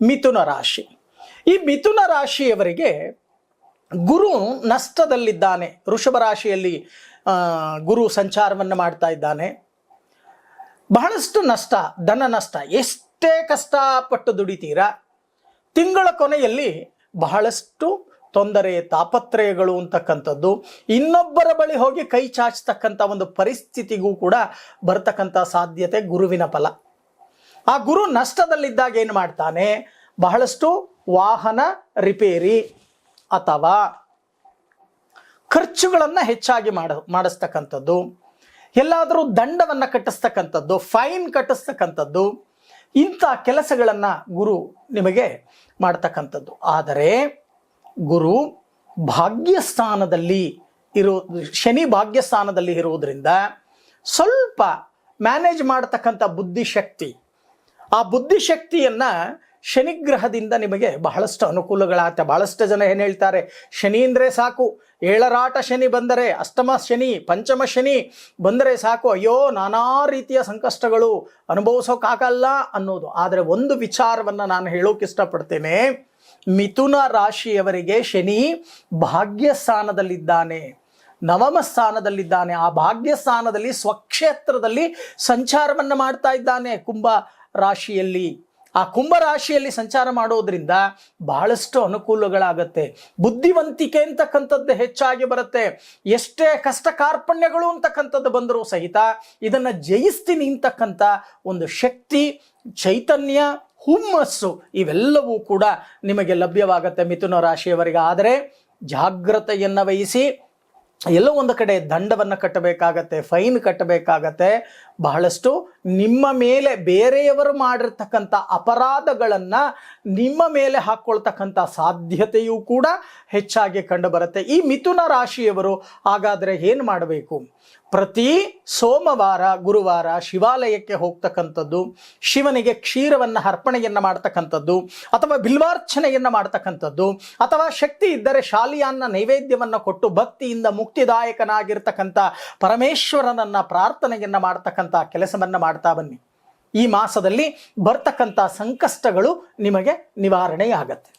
ಮಿಥುನ ರಾಶಿ. ಈ ಮಿಥುನ ರಾಶಿಯವರಿಗೆ ಗುರು ನಷ್ಟದಲ್ಲಿದ್ದಾನೆ. ವೃಷಭ ರಾಶಿಯಲ್ಲಿ ಗುರು ಸಂಚಾರವನ್ನು ಮಾಡ್ತಾ ಇದ್ದಾನೆ. ಬಹಳಷ್ಟು ನಷ್ಟ, ಧನ ನಷ್ಟ, ಎಷ್ಟೇ ಕಷ್ಟಪಟ್ಟು ದುಡಿತೀರಾ, ತಿಂಗಳ ಕೊನೆಯಲ್ಲಿ ಬಹಳಷ್ಟು ತೊಂದರೆ, ತಾಪತ್ರಯಗಳು ಅಂತಕ್ಕಂಥದ್ದು, ಇನ್ನೊಬ್ಬರ ಬಳಿ ಹೋಗಿ ಕೈ ಚಾಚತಕ್ಕಂಥ ಒಂದು ಪರಿಸ್ಥಿತಿಗೂ ಕೂಡ ಬರ್ತಕ್ಕಂಥ ಸಾಧ್ಯತೆ ಗುರುವಿನ ಫಲ. ಆ ಗುರು ನಷ್ಟದಲ್ಲಿದ್ದಾಗ ಏನು ಮಾಡ್ತಾನೆ? ಬಹಳಷ್ಟು ವಾಹನ ರಿಪೇರಿ ಅಥವಾ ಖರ್ಚುಗಳನ್ನು ಹೆಚ್ಚಾಗಿ ಮಾಡ, ಮಾಡಿಸ್ತಕ್ಕಂಥದ್ದು. ಎಲ್ಲಾದರೂ ದಂಡವನ್ನು ಕಟ್ಟಿಸ್ತಕ್ಕಂಥದ್ದು, ಫೈನ್ ಕಟ್ಟಿಸ್ತಕ್ಕಂಥದ್ದು, ಇಂಥ ಕೆಲಸಗಳನ್ನು ಗುರು ನಿಮಗೆ ಮಾಡ್ತಕ್ಕಂಥದ್ದು. ಆದರೆ ಗುರು ಭಾಗ್ಯಸ್ಥಾನದಲ್ಲಿ ಇರೋ, ಶನಿ ಭಾಗ್ಯಸ್ಥಾನದಲ್ಲಿ ಇರುವುದರಿಂದ ಸ್ವಲ್ಪ ಮ್ಯಾನೇಜ್ ಮಾಡತಕ್ಕಂಥ ಬುದ್ಧಿಶಕ್ತಿ ಆ ಬುದ್ಧಿಶಕ್ತಿಯನ್ನು ಶನಿಗ್ರಹದಿಂದ ನಿಮಗೆ ಬಹಳಷ್ಟು ಅನುಕೂಲಗಳಾಗುತ್ತೆ ಬಹಳಷ್ಟು ಜನ ಏನು ಹೇಳ್ತಾರೆ? ಶನಿ ಅಂದರೆ ಸಾಕು. ಏಳರಾಟ ಶನಿ ಬಂದರೆ ಅಷ್ಟಮ ಶನಿ, ಪಂಚಮ ಶನಿ ಬಂದರೆ ಸಾಕು. ಅಯ್ಯೋ, ನಾನಾ ರೀತಿಯ ಸಂಕಷ್ಟಗಳು ಅನುಭವಿಸೋಕ್ಕಾಗಲ್ಲ ಅನ್ನೋದು. ಆದರೆ ಒಂದು ವಿಚಾರವನ್ನು ನಾನು ಹೇಳೋಕೆ ಇಷ್ಟಪಡ್ತೇನೆ. ಮಿಥುನ ರಾಶಿಯವರಿಗೆ ಶನಿ ಭಾಗ್ಯ ಸ್ಥಾನದಲ್ಲಿದ್ದಾನೆ ನವಮ ಸ್ಥಾನದಲ್ಲಿದ್ದಾನೆ. ಆ ಭಾಗ್ಯ ಸ್ಥಾನದಲ್ಲಿ ಸ್ವಕ್ಷೇತ್ರದಲ್ಲಿ ಸಂಚಾರವನ್ನು ಮಾಡ್ತಾ ಇದ್ದಾನೆ. ಕುಂಭ ರಾಶಿಯಲ್ಲಿ. ಆ ಕುಂಭ ರಾಶಿಯಲ್ಲಿ ಸಂಚಾರ ಮಾಡೋದ್ರಿಂದ ಬಹಳಷ್ಟು ಅನುಕೂಲಗಳಾಗತ್ತೆ. ಬುದ್ಧಿವಂತಿಕೆ ಅಂತಕ್ಕಂಥದ್ದು ಹೆಚ್ಚಾಗಿ ಬರುತ್ತೆ. ಎಷ್ಟೇ ಕಷ್ಟ ಕಾರ್ಪಣ್ಯಗಳು ಅಂತಕ್ಕಂಥದ್ದು ಬಂದರೂ ಸಹಿತ ಇದನ್ನು ಜಯಿಸ್ತೀನಿ ಅಂತಕ್ಕಂಥ ಒಂದು ಶಕ್ತಿ, ಚೈತನ್ಯ, ಹುಮ್ಮಸ್ಸು ಇವೆಲ್ಲವೂ ಕೂಡ ನಿಮಗೆ ಲಭ್ಯವಾಗುತ್ತೆ ಮಿಥುನ ರಾಶಿಯವರಿಗೆ. ಆದರೆ ಜಾಗ್ರತೆಯನ್ನು ವಹಿಸಿ ಎಲ್ಲೋ ಒಂದು ಕಡೆ ದಂಡವನ್ನು ಕಟ್ಟಬೇಕಾಗತ್ತೆ, ಫೈನ್ ಕಟ್ಟಬೇಕಾಗತ್ತೆ. ಬಹಳಷ್ಟು ನಿಮ್ಮ ಮೇಲೆ ಬೇರೆಯವರು ಮಾಡಿರ್ತಕ್ಕಂಥ ಅಪರಾಧಗಳನ್ನು ನಿಮ್ಮ ಮೇಲೆ ಹಾಕ್ಕೊಳ್ತಕ್ಕಂಥ ಸಾಧ್ಯತೆಯೂ ಕೂಡ ಹೆಚ್ಚಾಗಿ ಕಂಡುಬರುತ್ತೆ. ಈ ಮಿಥುನ ರಾಶಿಯವರು ಹಾಗಾದರೆ ಏನು ಮಾಡಬೇಕು? ಪ್ರತಿ ಸೋಮವಾರ, ಗುರುವಾರ ಶಿವಾಲಯಕ್ಕೆ ಹೋಗ್ತಕ್ಕಂಥದ್ದು, ಶಿವನಿಗೆ ಕ್ಷೀರವನ್ನು ಅರ್ಪಣೆಯನ್ನು ಮಾಡ್ತಕ್ಕಂಥದ್ದು, ಅಥವಾ ಬಿಲ್ವಾರ್ಚನೆಯನ್ನು ಮಾಡ್ತಕ್ಕಂಥದ್ದು, ಅಥವಾ ಶಕ್ತಿ ಇದ್ದರೆ ಶಾಲಿಯಾನ್ನ ನೈವೇದ್ಯವನ್ನು ಕೊಟ್ಟು ಭಕ್ತಿಯಿಂದ ಮುಕ್ತಿದಾಯಕನಾಗಿರ್ತಕ್ಕಂಥ ಪರಮೇಶ್ವರನನ್ನು ಪ್ರಾರ್ಥನೆಯನ್ನು ಮಾಡ್ತಕ್ಕಂಥ ಕೆಲಸವನ್ನು ಮಾಡ್ತಾ ಬನ್ನಿ. ಈ ಮಾಸದಲ್ಲಿ ಬರ್ತಕ್ಕಂಥ ಸಂಕಷ್ಟಗಳು ನಿಮಗೆ ನಿವಾರಣೆಯಾಗತ್ತೆ.